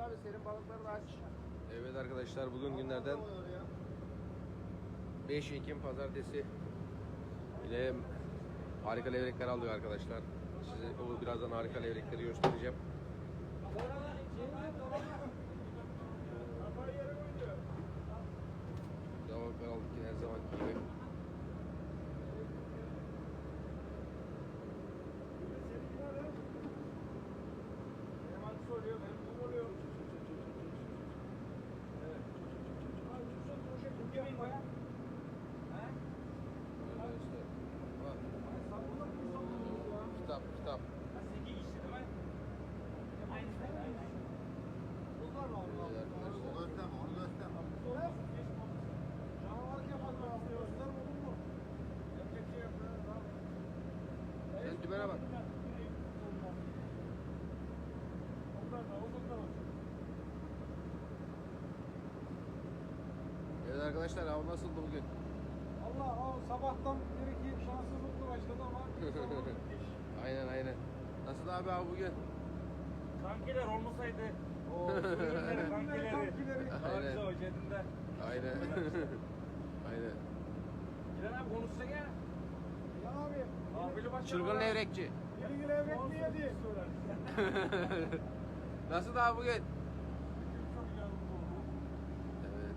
abi senin balıkları da aç. Evet arkadaşlar bugün günlerden 5 Ekim pazartesi yine harika levrekler alıyor arkadaşlar. Size o birazdan harika levrekleri göstereceğim. Kitap kitap. Evet arkadaşlar. Gösterme onu gösterme. Sen dümene bak. Evet arkadaşlar av nasıldı bugün? Allah o sabahtan bir iki şanssızlıkla başladı ama aynen aynen. Nasıl abi abi bugün? Kankiler olmasaydı o Ürünleri, kankileri. kankileri Aynen. Aynen. o cebinde. Aynen. aynen. Giren abi konuşsa ya. ya abi Abili başkanı. Çılgın levrekçi. bir gün evret mi yedi? Nasıl abi bugün? Çok güzel oldu. Evet.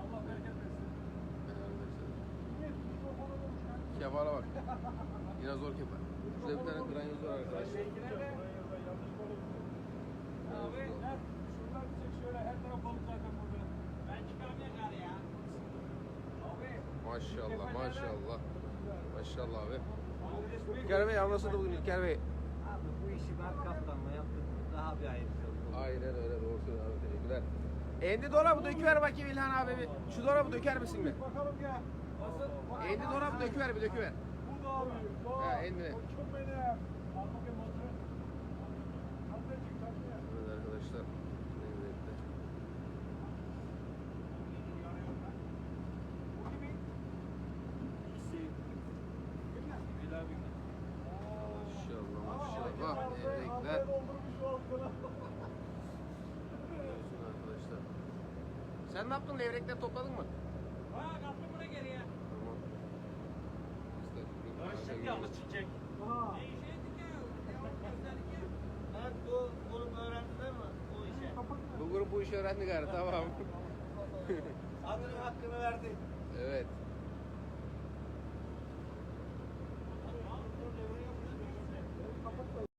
Allah bereket versin. evet arkadaşlar. Kefala bak. Yine zor kefal. Şurada bir tane granyoz var arkadaşlar. Abi Her, şuradan bir çek şöyle her taraf balık zaten burada. ben çıkarmayacağım gari ya. Abi. Maşallah maşallah. Maşallah abi. İlker Bey av nasıldı bugün İlker Bey? Abi bu işi ben kaptanla yaptık mı daha bir ayrı şey oldu. Aynen öyle doğru söylüyorsun abi teşekkürler. Endi dolabı döküver bakayım İlhan abi bir. Şu dolabı döker misin bir? Bakalım ya. Endi dolabı döküver bir döküver. Abi. Ha, elini. Koçum benim. Al bakayım motoru. Evet arkadaşlar. Abi. Maşallah maşallah. Altına. Görüyorsun arkadaşlar. Sen ne yaptın? Levrekleri topladın mı? Kanka yalnız çiçek. Bu oğlum öğrendiler mi bu işe? Bu grup bu işi öğrendi gari tamam. Adının hakkını verdi. evet.